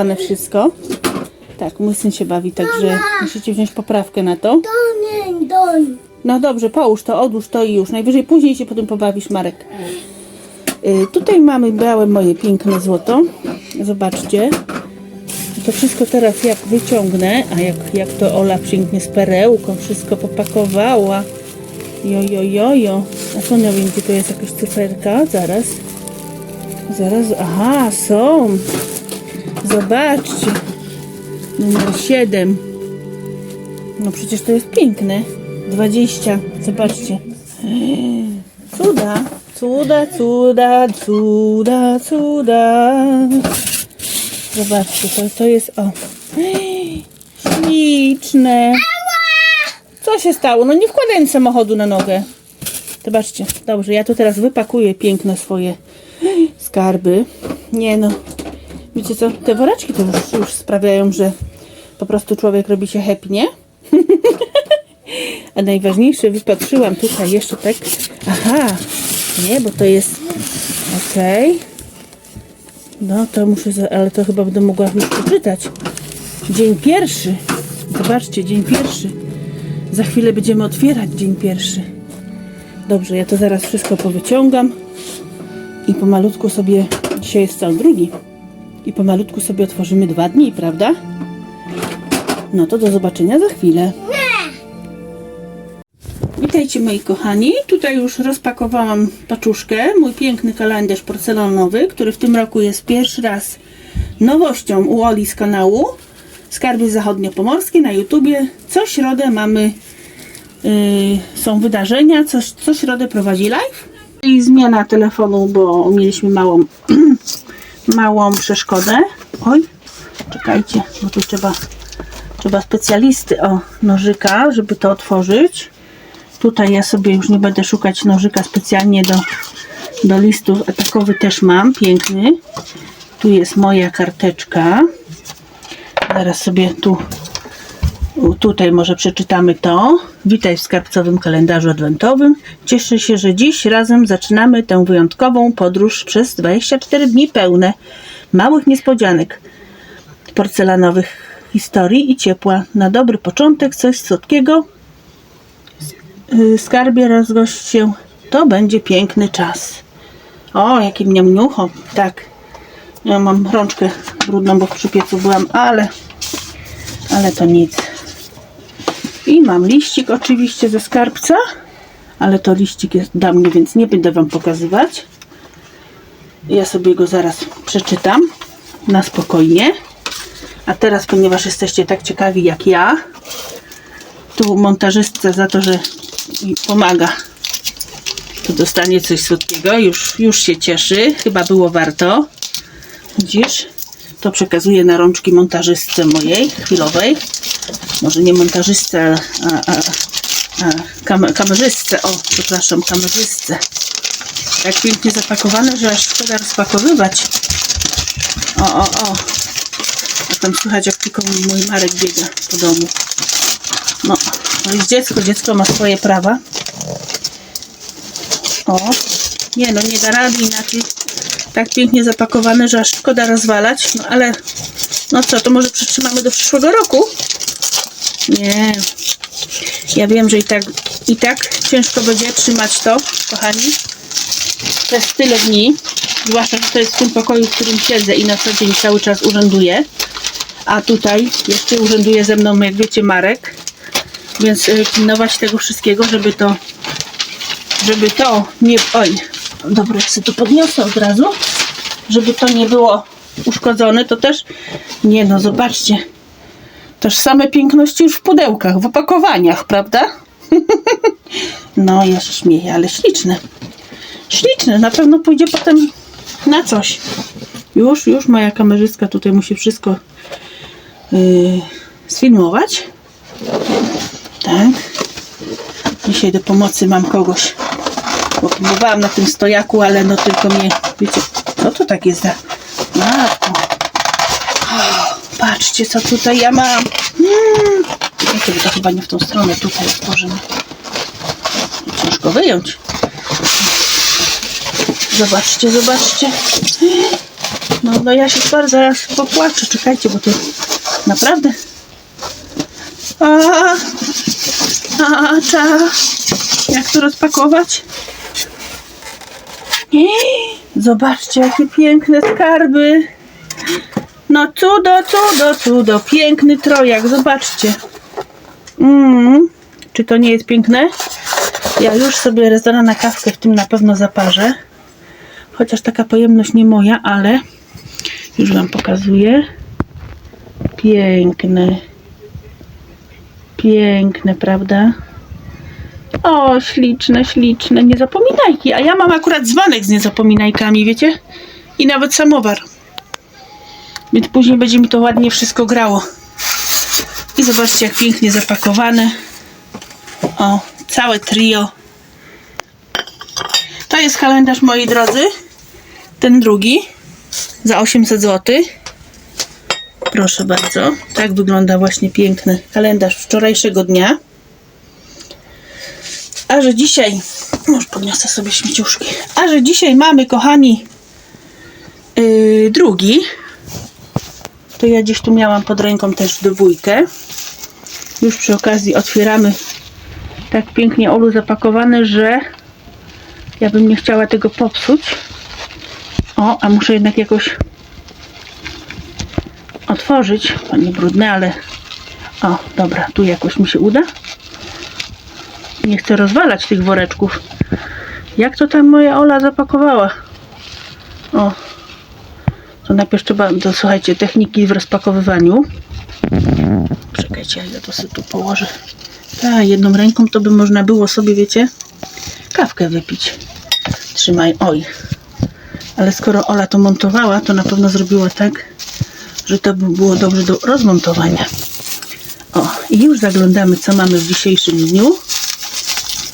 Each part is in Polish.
Pane wszystko. Tak, mój syn się bawi, także musicie wziąć poprawkę na to. Doń, doń. No dobrze, połóż to, odłóż to i już. Najwyżej później się potem pobawisz, Marek. Y, tutaj mamy białe moje piękne złoto. Zobaczcie. To wszystko teraz jak wyciągnę, a jak, jak to Ola pięknie z perełką wszystko popakowała. Jo, jo, jo, jo. A co nie wiem, gdzie to jest jakaś cyferka? Zaraz. Zaraz. Aha, są. Zobaczcie. Numer 7. No przecież to jest piękne. 20. Zobaczcie. Cuda. Cuda, cuda, cuda, cuda. Zobaczcie, to, to jest o. Śliczne. Co się stało? No nie wkładając samochodu na nogę. Zobaczcie. Dobrze, ja tu teraz wypakuję piękne swoje skarby. Nie no. Wiecie co? Te woreczki to już, już sprawiają, że po prostu człowiek robi się happy, nie? A najważniejsze wypatrzyłam tutaj jeszcze tak. Aha, nie, bo to jest. Okej. No to muszę, za... ale to chyba będę mogła już przeczytać. Dzień pierwszy. Zobaczcie, dzień pierwszy. Za chwilę będziemy otwierać dzień pierwszy. Dobrze, ja to zaraz wszystko powyciągam i pomalutku sobie. Dzisiaj jest cały drugi. I pomalutku sobie otworzymy dwa dni, prawda? No to do zobaczenia za chwilę. Witajcie moi kochani. Tutaj już rozpakowałam paczuszkę, mój piękny kalendarz porcelanowy, który w tym roku jest pierwszy raz nowością u Oli z kanału Skarby Zachodniopomorskie na YouTubie. Co środę mamy yy, są wydarzenia, co, co środę prowadzi live. I zmiana telefonu, bo mieliśmy małą małą przeszkodę. Oj, czekajcie, bo tu trzeba trzeba specjalisty o nożyka, żeby to otworzyć. Tutaj ja sobie już nie będę szukać nożyka specjalnie do, do listów, a takowy też mam, piękny. Tu jest moja karteczka. Zaraz sobie tu, tutaj może przeczytamy to. Witaj w skarbcowym kalendarzu adwentowym. Cieszę się, że dziś razem zaczynamy tę wyjątkową podróż przez 24 dni pełne małych niespodzianek porcelanowych historii i ciepła. Na dobry początek coś słodkiego. Yy, Skarbie rozgość się. To będzie piękny czas. O, jakie mniemniucho. Tak. Ja mam rączkę brudną, bo przy piecu byłam, ale ale to nic. I mam liścik oczywiście ze skarbca, ale to liścik jest dla mnie, więc nie będę Wam pokazywać. Ja sobie go zaraz przeczytam na spokojnie. A teraz, ponieważ jesteście tak ciekawi jak ja, tu montażystce za to, że pomaga, to dostanie coś słodkiego. Już, już się cieszy. Chyba było warto. Widzisz? To przekazuję na rączki montażystce mojej, chwilowej. Może nie montażystce, a, a, a kam kamerzystce. O, przepraszam, kamerzystce. Tak pięknie zapakowane, że aż szkoda rozpakowywać. O, o, o. A tam słychać, jak tylko mój Marek biega po domu. No, no jest dziecko, dziecko ma swoje prawa. O, nie no, nie da rady inaczej. Tak pięknie zapakowane, że aż szkoda rozwalać. No ale, no co, to może przytrzymamy do przyszłego roku? Nie. Ja wiem, że i tak, i tak ciężko będzie trzymać to, kochani. Przez tyle dni. Zwłaszcza, że to jest w tym pokoju, w którym siedzę i na co dzień cały czas urzęduję. A tutaj jeszcze urzęduje ze mną, jak wiecie, Marek. Więc y, pilnować tego wszystkiego, żeby to żeby to nie... Oj, dobra, ja sobie to podniosę od razu. Żeby to nie było uszkodzone, to też... Nie no, zobaczcie. Toż same piękności już w pudełkach, w opakowaniach, prawda? no, ja się śmieję, ale śliczne. Śliczne, na pewno pójdzie potem na coś. Już, już moja kamerzystka tutaj musi wszystko yy, sfilmować. Tak. Dzisiaj do pomocy mam kogoś. Bo próbowałam na tym stojaku, ale no tylko mnie, wiecie, co to tak jest za matko. O, patrzcie, co tutaj ja mam. Mm. Wiecie, to chyba nie w tą stronę, tutaj otworzymy. Ciężko wyjąć. Zobaczcie, zobaczcie. No, no ja się skoro zaraz popłaczę. Czekajcie, bo to naprawdę... A, a, cza. Jak to rozpakować? Zobaczcie, jakie piękne skarby. No cudo, cudo, cudo. Piękny trojak, zobaczcie. Mm, czy to nie jest piękne? Ja już sobie zaraz na kawkę w tym na pewno zaparzę. Chociaż taka pojemność nie moja, ale już Wam pokazuję. Piękne. Piękne, prawda? O, śliczne, śliczne. Niezapominajki. A ja mam akurat dzwonek z niezapominajkami, wiecie? I nawet samowar. Więc później będzie mi to ładnie wszystko grało. I zobaczcie, jak pięknie zapakowane. O, całe trio. To jest kalendarz, moi drodzy. Ten drugi. Za 800 zł. Proszę bardzo. Tak wygląda właśnie piękny kalendarz wczorajszego dnia. A że dzisiaj. Już podniosę sobie śmieciuszki. A że dzisiaj mamy, kochani, yy, drugi. To ja gdzieś tu miałam pod ręką też dwójkę. Już przy okazji otwieramy tak pięknie Olu zapakowane, że ja bym nie chciała tego popsuć. O, a muszę jednak jakoś otworzyć. To nie brudne, ale o, dobra, tu jakoś mi się uda. Nie chcę rozwalać tych woreczków. Jak to tam moja Ola zapakowała? O, to najpierw trzeba, to słuchajcie, techniki w rozpakowywaniu. Czekajcie, ja to sobie tu położę. Tak, jedną ręką to by można było sobie, wiecie, kawkę wypić. Trzymaj, oj. Ale skoro Ola to montowała, to na pewno zrobiła tak, że to by było dobrze do rozmontowania. O, i już zaglądamy, co mamy w dzisiejszym dniu.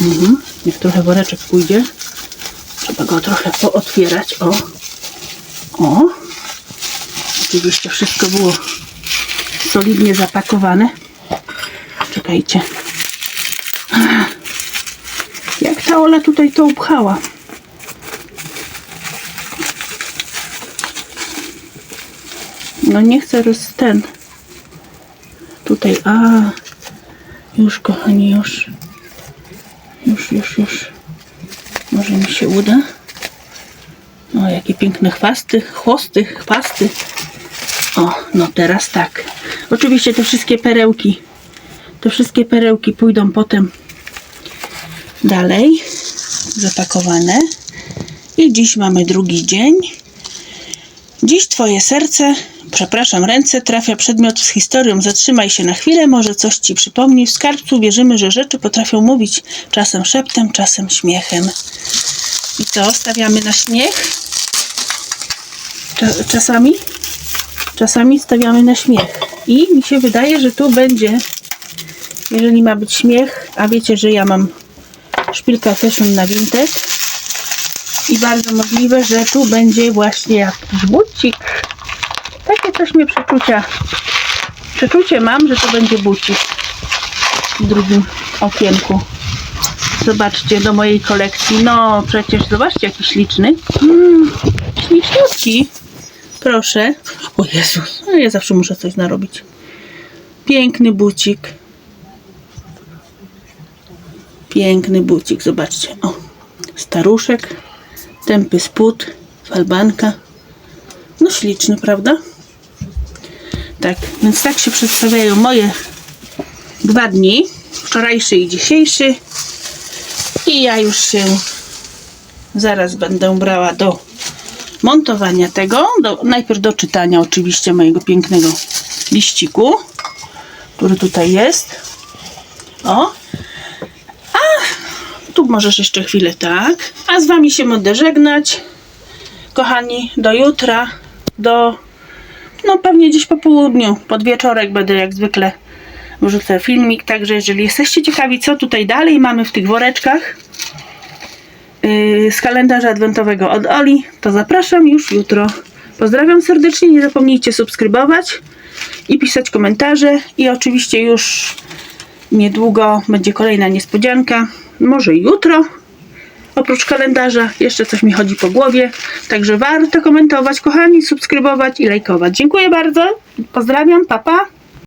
Mhm. Trochę woreczek pójdzie. Trzeba go trochę pootwierać. O, o. Oczywiście wszystko było solidnie zapakowane. Czekajcie. Jak ta Ola tutaj to upchała? No nie chcę roz ten. Tutaj, a już kochani, już. Już, już, już. Może mi się uda. O, jakie piękne chwasty, chwosty, chwasty. O, no teraz tak. Oczywiście te wszystkie perełki, te wszystkie perełki pójdą potem dalej zapakowane. I dziś mamy drugi dzień. Dziś twoje serce, przepraszam, ręce trafia przedmiot z historią. Zatrzymaj się na chwilę, może coś ci przypomni. W skarbcu wierzymy, że rzeczy potrafią mówić czasem szeptem, czasem śmiechem. I co? Stawiamy na śmiech? Cza- Czasami? Czasami stawiamy na śmiech. I mi się wydaje, że tu będzie, jeżeli ma być śmiech, a wiecie, że ja mam szpilka fashion na vintage i bardzo możliwe, że tu będzie właśnie jakiś bucik. Takie coś mnie przeczucia. Przeczucie mam, że to będzie bucik w drugim okienku. Zobaczcie do mojej kolekcji. No przecież zobaczcie jaki śliczny. Mm, śliczniutki. Proszę. O Jezus, no ja zawsze muszę coś narobić. Piękny bucik. Piękny bucik, zobaczcie. O, staruszek, tępy spód, falbanka. No śliczny, prawda? Tak, więc tak się przedstawiają moje dwa dni. Wczorajszy i dzisiejszy. I ja już się zaraz będę brała do montowania tego. Do, najpierw do czytania oczywiście mojego pięknego liściku, który tutaj jest. O. A tu możesz jeszcze chwilę tak. A z wami się będę żegnać. Kochani, do jutra. Do no pewnie gdzieś po południu, pod wieczorek będę jak zwykle wrzucę filmik, także jeżeli jesteście ciekawi co tutaj dalej mamy w tych woreczkach yy, z kalendarza adwentowego od Oli, to zapraszam już jutro. Pozdrawiam serdecznie, nie zapomnijcie subskrybować i pisać komentarze. I oczywiście już niedługo będzie kolejna niespodzianka, może jutro Oprócz kalendarza jeszcze coś mi chodzi po głowie. Także warto komentować, kochani, subskrybować i lajkować. Dziękuję bardzo. Pozdrawiam, papa. Pa.